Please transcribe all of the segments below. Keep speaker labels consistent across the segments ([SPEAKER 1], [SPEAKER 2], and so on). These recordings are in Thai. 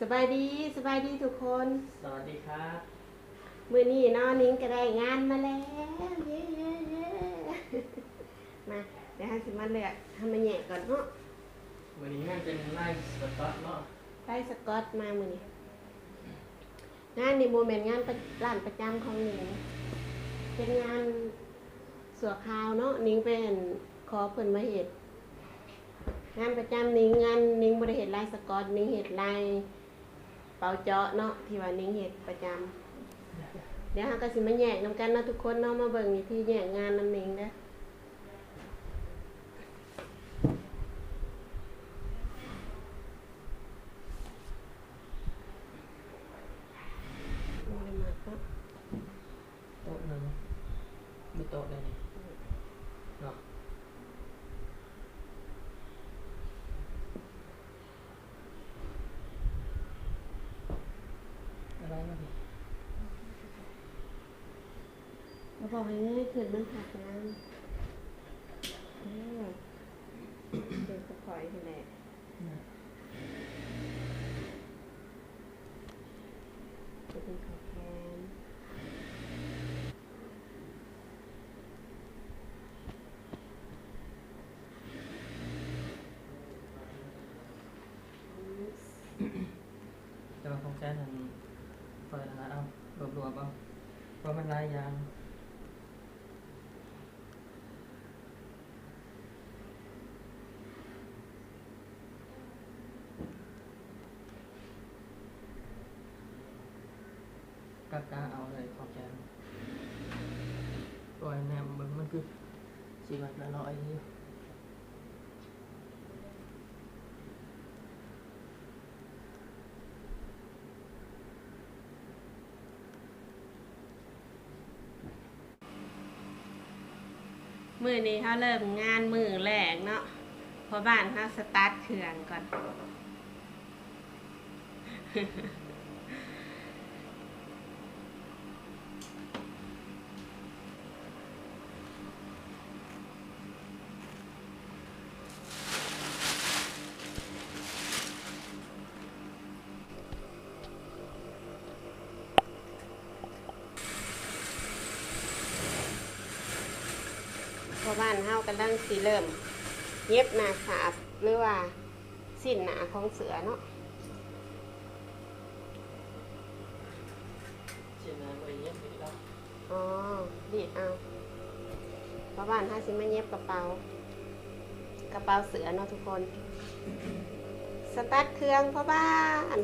[SPEAKER 1] สบายดีสบายดีทุกคน
[SPEAKER 2] สวัสดีครับ
[SPEAKER 1] มือนี้เน้องนิ้งก็ได้งานมาแล้วเย้เย้เย้มาเดี๋ยวให้สิมาเลือกทำมาแหย่ก่อนเนาะ
[SPEAKER 2] วันนี้นั่นเป็นไล่สก๊อตเนาะ
[SPEAKER 1] ได้สกอตมามือนี้งานในโมเมนต์งานประร้านประจำของหนิงเป็นงานสัวคราวเนาะนิ้งเป็นขอเพิ่นมาเห็ดงานประจำนิ้งงานนิ้งบริเหตุลายสกอตนิ้งเห็ดลาย เป่าเจาะเนาะที่ว่านิ้งเห็ดประจำเดี๋ยวเราก็สิมาแยกนำกันเนาะทุกคนเนาะมาเบิ่งวิธีแยกงานนำเองเด้อบ่ได้มักเนาะ
[SPEAKER 2] โต๊ะหนึ่งมีโต๊ะเลยนี่เนาะ อะไรมาดิ
[SPEAKER 1] เราบอกให้ง่ายขึ้นมันหักงานเออเดี๋ยวก็ปล่อยให้แหละจะเป็นขาวแคนอืม
[SPEAKER 2] จะมาของแจ้นัน เปิดหาเอารวบรวมเอาเพราะมันหลายอย่างกากาเอาเลยของแจ้ตัวแนมเบิ่งมันคือสีบัตละร้อยอยู่
[SPEAKER 1] มือนี้เขาเริ่มงานมือแรกเนาะเพอบ้านเขาสตาร์ทเครื่องก่อน เพราะบ้านเฮากำลังสีเริ่ม เย็บหนาสาบหรือว่าสิ้นหนาของเสือเนาะ
[SPEAKER 2] เช่นนั้นไปเย็บอีกแล้ว
[SPEAKER 1] อ๋อดีดเอาเพราะบ้านเฮาสิมาเย็บกระเป๋ากระเป๋าเสือเนาะทุกคน สตาร์ทเครื่องพ่อบ้าน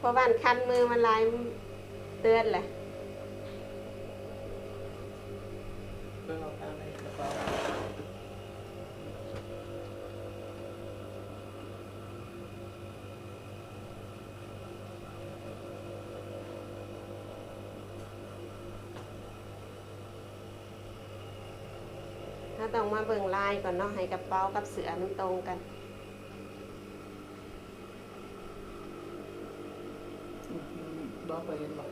[SPEAKER 1] พ่อบ้านคันมือมันลายเตือนแหละ
[SPEAKER 2] เพื่อเอาตามในกระเป๋า
[SPEAKER 1] ถ้าต้องมา เบิ่งลายก่อนเนาะให้กระเป๋ากับเสือมันตรงกัน
[SPEAKER 2] บอกไปเห็นบอก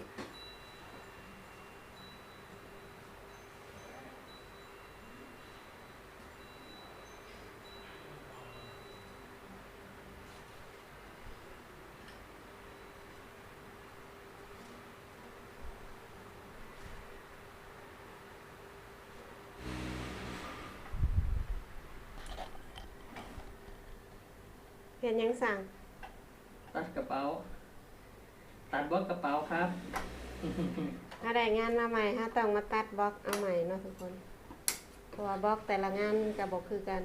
[SPEAKER 1] เพียนยังสั่ง
[SPEAKER 2] ตัดกระเป๋า ตัดบล็อกกระเป๋าครับ
[SPEAKER 1] ถ้าได้งานมาใหม่ถ้าต้องมาตัดบล็อกเอาใหม่เนาะทุกคนเพราะว่าบล็อกแต่ละงานกับบล็อกคือกัน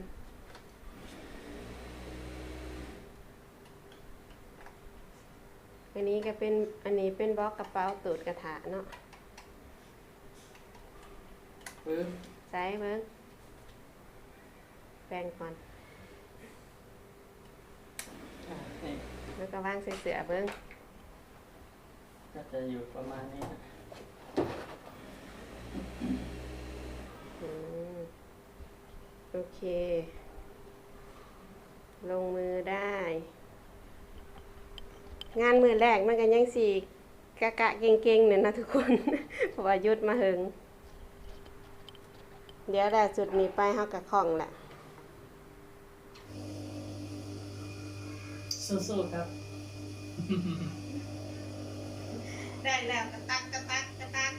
[SPEAKER 1] อันนี้ก็เป็นอันนี้เป็นบล็อกกระเป๋าตูดกระถาเนาะ
[SPEAKER 2] ปึ๊บ
[SPEAKER 1] ใส่เบิ้งแปรงก่อน
[SPEAKER 2] อะนี่
[SPEAKER 1] แล้วก็วางใส่เสือเบิ้ง
[SPEAKER 2] ก็จะอยู่ประมาณนี้นะ
[SPEAKER 1] อืมโอเค ลงมือได้ งานมือแรกมันกันยังสี่กะกะเก่งๆเนี่ยนะทุกคน เพราะว่าหยุดมาหึงเดี๋ยวได้จุดนี้ไปเฮากับของแหละ
[SPEAKER 2] สู้ๆครับ
[SPEAKER 1] ได้แล้วกระตักกระตักกระตัก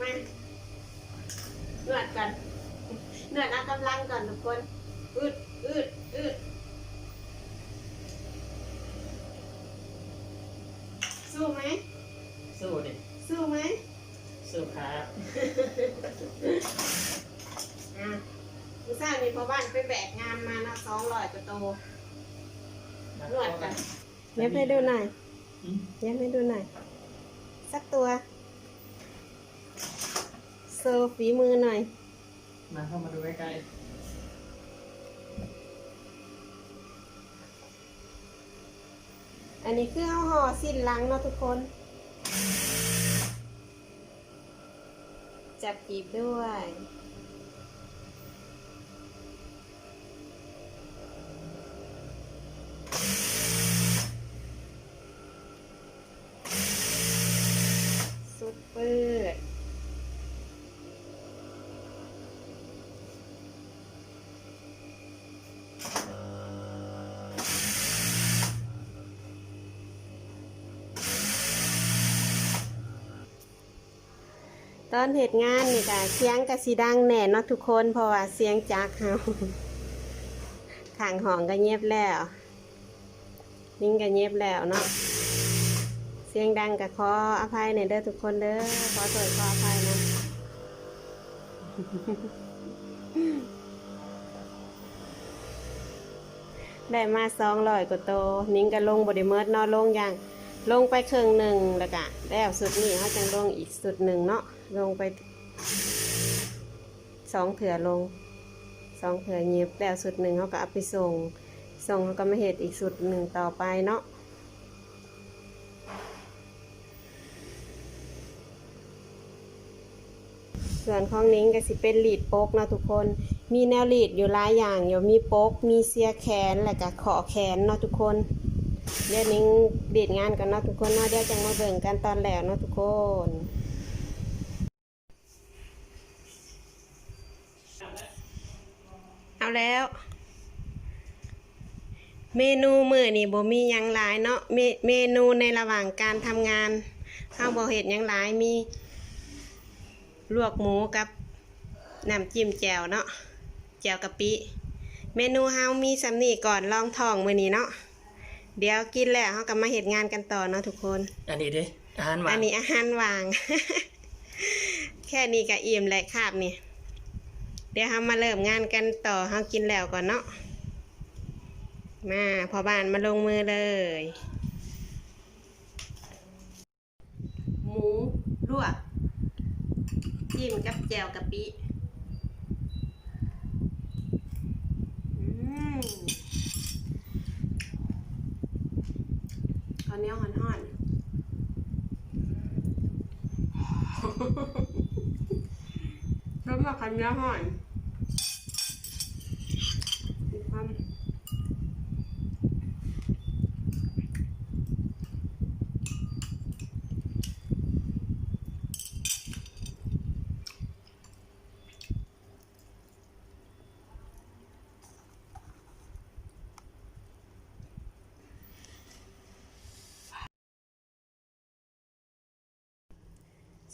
[SPEAKER 1] มานวดก่อนนวดเอากำลังก่อนทุกคน อืดอืดอืดสู้ไหม
[SPEAKER 2] สู้ดิ
[SPEAKER 1] สู้ไหม
[SPEAKER 2] สู้ครับ
[SPEAKER 1] อะผู้สร้างมีพ่อบ้านไปแบกงานมานะสองร้อยกว่าโตนวดกันเย็บให้ดูหน่อย
[SPEAKER 2] อืม
[SPEAKER 1] เย็บให้ดูหน่อย สักตัวโซฝีมือหน่อย
[SPEAKER 2] มาเข้ามาดูใกล้
[SPEAKER 1] อันนี้คือเอาห่อสิ้นหลังเนาะทุกคน จับจีบด้วย ซุปเปอร์ ตอนเหตุงานนี่ก็เสียงกระสีดังแน่เนาะทุกคน เพราะว่าเสียงจักเฮาขางห้องก็เงียบแล้ว นิ่งก็เงียบแล้วเนาะเสียงดังก็ขออภัยในอยเด้อทุกคนเด้อขอโทษขออภัยนะได้มาสองร้อยกว่าโต นิ้งก็ลงบไดิเมิดเนาะลงอย่าง ลงไปครึ่งหนึ่งแล้วก็แล้วสุดนี้เขาจังลงอีกสุดหนึ่งเนาะ ลงไปสองเถื่อลงสองเถื่อเงียบแล้วสุดหนึ่งเขาก็เอาไปส่งส่งเขาก็มาเหตุอีกสุดหนึ่งต่อไปเนาะส่วนของนิ้งก็สิเป็นหลีดโป๊กนะทุกคน มีแนวหลีดอยู่หลายอย่างอยู่มีโป๊ก มีเสียแขน แล้วก็ขอแขนเนาะทุกคน เดี๋ยวนิ้งดีดงานกันเนาะทุกคนเนาะเดี๋ยวจะมาเบิ่งกันตอนแล้วเนาะทุกคน เอาแล้ว เมนูมื้อนี่บ่มีหยังหลายเนาะเมเมนูในระหว่างการทำงานเฮาบ่เฮ็ดหยังหลายมีลวกหมูกับน้ำจิ้มแจ่วเนาะแจ่วกะปิ เมนูเฮามีสำนีก่อนลองท้องมื้อนี้เนาะเดี๋ยวกินแล้วเฮาก็มาเฮ็ดงานกันต่อเนาะทุกคน
[SPEAKER 2] ๆอันนี้ดิอาหารหวา
[SPEAKER 1] อั
[SPEAKER 2] น
[SPEAKER 1] นนี้อาหารวาง แค่นี้ก็อิ่มและคาบนี่ เดี๋ยวเฮามาเริ่มงานกันต่อเฮากินแล้วก่อนเนาะมาพอบ้านมาลงมือเลย หมูลวกจิ้มกับแจ่วกะปิอืมข้าวเหนียวห่อนๆแล้วมาข้าวเหนียวห่อน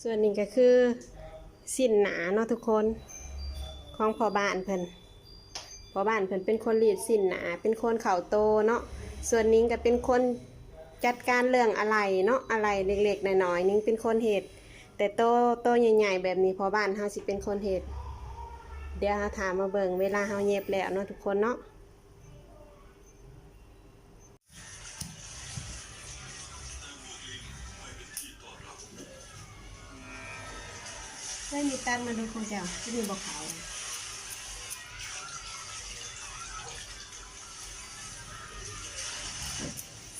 [SPEAKER 1] ส่วนนี้ก็คือสิ้นหนาเนาะทุกคนของพอบ้านเพิ่นพอบ้านเพิ่นเป็นคนรีดสิ้นหนา เป็นคนเข่าโตเนาะส่วนนิ้งก็เป็นคนจัดการเรื่องอะไรเนาะอะไรเล็กๆน้อยๆนิ้งเป็นคนเห็ดแต่โตโตใหญ่ๆแบบนี้พอบ้านเฮาสิเป็นคนเห็ดเดี๋ยวเฮาถามมาเบิ่งเวลาเฮาเย็บแล้วเนาะทุกคนเนาะ ไม่มีตันมาดูของเจ้าที่มีบอกขาว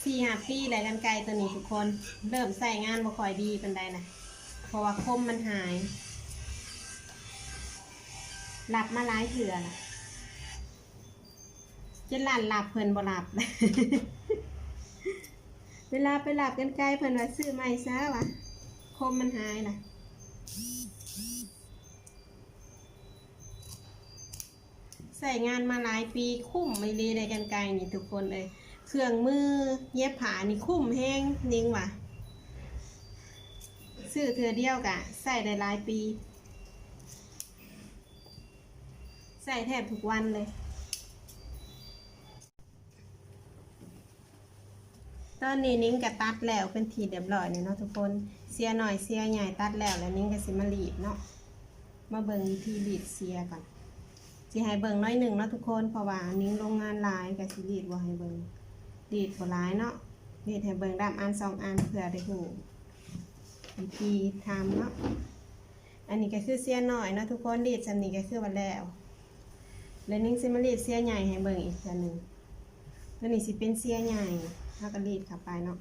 [SPEAKER 1] สี่ห้าปีแหละกันไกลตัวนี้ทุกคน เริ่มใส่งานบ่ค่อยดีเป็นไดนะเพราะว่าคมมันหายหลับมาหลายเถื่อละจะหลานหลับเพลินบ่หลับ เวลาไปหลับกันไกลเพลินว่าซื้อใหม่ซะวะคมมันหายนะ ใส่งานมาหลายปีคุ้มไม่รีในกันไกลนี่ทุกคนเลย เครื่องมือเย็บผ้านี่คุ้มแห้งนิ่งว่ะซื้อเธอเดียวกะใส่ได้หลายปี ใส่แทบทุกวันเลย ตอนนี้นิ้งก็ตัดแล้วเป็นทีเรียบร้อยเนี่ยเนาะทุกคนเสียหน่อยเสียใหญ่ตัดแล้วแล้วนิ้งก็สิมารีดเนาะมาเบิ่งวิธีรีดเสียก่อน สิให้เบิ่งน้อยหนึ่งเนาะทุกคนเพราะว่านิ้งโรงงานลายก็สิรีดบ่ให้เบิ่งรีดบ่หลายเนาะรีดให้เบิ่งดามอันสองอันเพื่อได้หูวิธีทำเนาะอันนี้ก็คือเสี้ยนหน่อยเนาะทุกคนรีดสำนี้ก็คือวันแล้วแล้วนิ้งสิมารีดเสี้ยใหญ่ให้เบิ่งอีกอันหนึ่งแล้วนี่สิเป็นเสี้ยใหญ่แล้วก็รีดเข้าไปเนาะ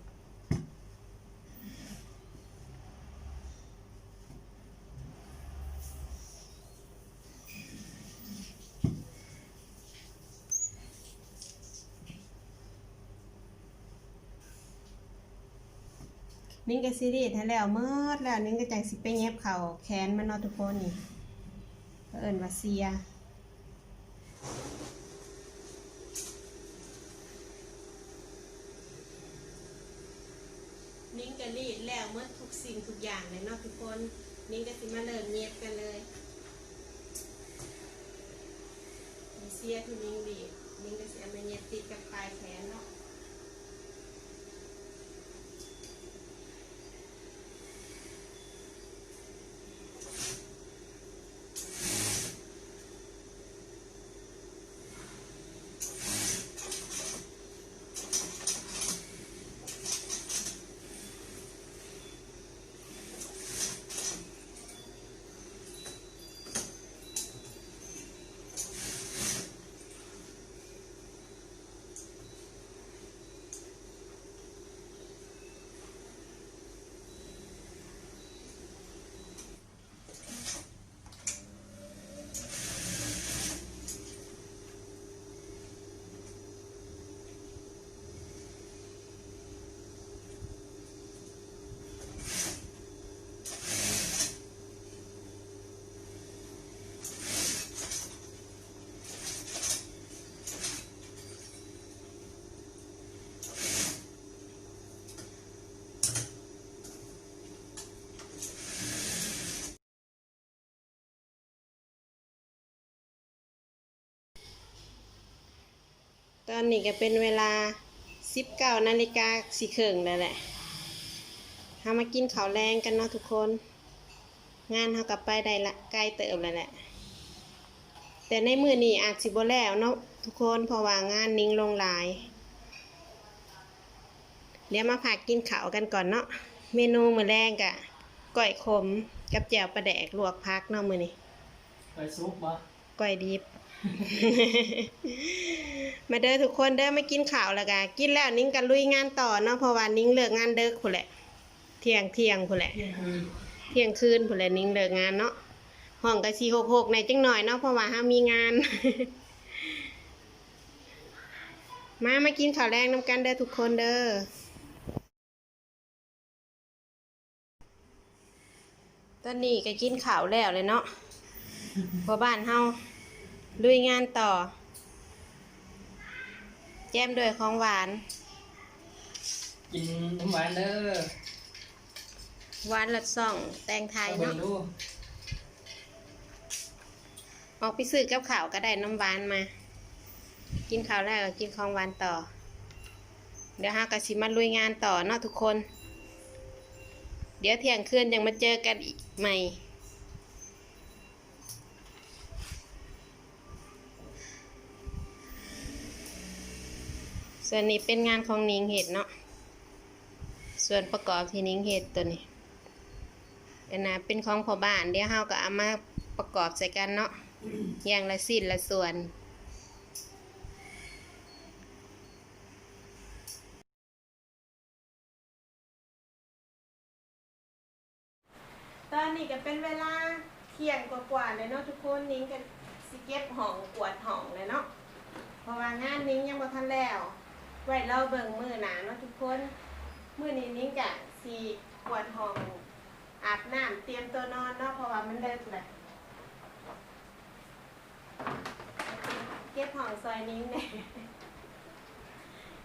[SPEAKER 1] นิ้งก็ซีรีส์ให้แล้วเมื่อแล้วนิ้งก็จังสิไปเย็บเข่าแขนมันนาะทุกคนนี่เอิ้นว่าเสียนิ้งก็รีดแล้วเมื่อทุกสิ่งทุกอย่างเลยเนาะทุกคน นิ้งก็สิมาเริ่มเย็บกันเลยเสียที่นิ้งรีดนิ้งก็สิเอามาเย็บติดกับปลายแขนเนาะ ต อนนี้ก็เป็นเวลา19นาฬิกาสิเคิงแล้วแหละเฮามากินข้าวแรงกันเนาะทุกคน งานเฮากลับไปได้ละใกล้เติมแล้วแหละ แต่ในมือนี้อาจสิบ่แล้วเนาะทุกคนเพราะว่างานนิ่งลงหลาย เดี๋ยวมาผักกินข้าวกันก่อนเนาะ เมนูมื้อแรงกะก้อยขมกับแจ่วปลาแดกลวกพักเนาะมื้อนี้
[SPEAKER 2] ไปซุปบ่
[SPEAKER 1] ก้อยดิบ มาเด้อทุกคนเด้อมากินข้าวแล้วกะกินแล้วนิ้งกันลุยงานต่อเนาะเพราะว่านิ้งเลิกงานเด้อพุ่นแหละ เที่ยงเที่ยงพุ่นแหละ
[SPEAKER 2] เที่ยงคืน
[SPEAKER 1] เที่ยงคืนแหละนิ้งเลิกงานเนาะห้องกะสีหกหกในจังหน่อยเนาะเพราะว่าห้ามีงาน มามากินข้าวแรงน้ำกันเด้อทุกคนเด้อตอนนี้ก็กินข้าวแล้วเลยเนาะเพอบ้านเฮา ลุยงานต่อ แจ้มด้วยของหวาน
[SPEAKER 2] กินน้ำหวานเด้อ
[SPEAKER 1] หวานละซ่อง แตงไทย
[SPEAKER 2] เอาเบิ่
[SPEAKER 1] เนาะ
[SPEAKER 2] งดู
[SPEAKER 1] ออกไปซื้อกับข้าวก็ได้น้ำหวานมา กินข้าวแล้วก็กินของหวานต่อ เดี๋ยวฮากะสิมาลุยงานต่อเนาะทุกคน เดี๋ยวเที่ยงคืนยังมาเจอกันอีกใหม่ ส่วนนี้เป็นงานของนิงเห็ดเนาะ ส่วนประกอบที่นิงเห็ดตัวนี้อันนะเป็นของพ่อบ้านเดี๋ยวเฮาก็เอามาประกอบใส่กันเนาะ อย่างละสิ้นละส่วนตอนนี้ก็เป็นเวลาเที่ยงกว่าๆเลยเนาะทุกคนนิ้งกันสิเก็บห้องกวดห้องเลยเนาะเพราะว่างานนิ้งยังบ่ทันแล้ว ไว้เราเบิ่งมือหนาเนาะทุกคนมือนี้นิ้งกะสีกวาดห้องอาบน้ำเตรียมตัวนอนเนาะเพราะว่ามันเลิกแหละห้องซอยนิ้งเนี่ย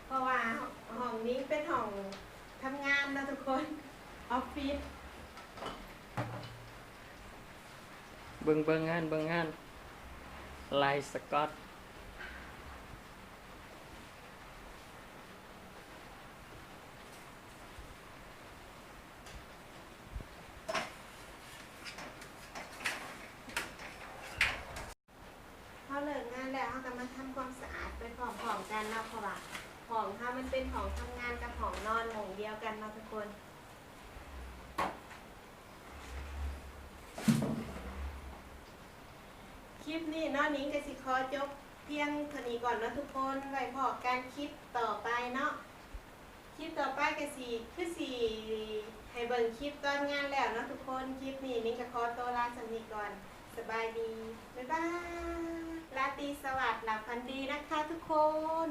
[SPEAKER 1] เพราะว่าห้องนี้เป็นห้องทำงานนะทุกคนออฟฟิศ
[SPEAKER 2] เบิ่งเบิ่งงานเบิ่งงานลายสกอต
[SPEAKER 1] เขาเลิกงานแล้วเขาก็มาทำความสะอาดไปพร้อมๆกันเนาะเพราะว่าห้องเขา มันเป็นห้องทำงานกับห้องนอนหม่งเดียวกันเนาะทุกคนคลิปนี้นาะนิ้งจะสิขอจบเพียงเท่านี้ก่อนเนาะทุกคนไว้พอการคลิปต่อไปเนาะคลิปต่อไปก็สิคือสิให้เบิ่งคลิปตอนงานแล้วเนาะทุกคนคลิปนี้นิ้งจะขอตัวลาสนิทก่อนสบายดีบ๊ายบายราตรีสวัสดิ์หลับฝันดีนะคะทุกคน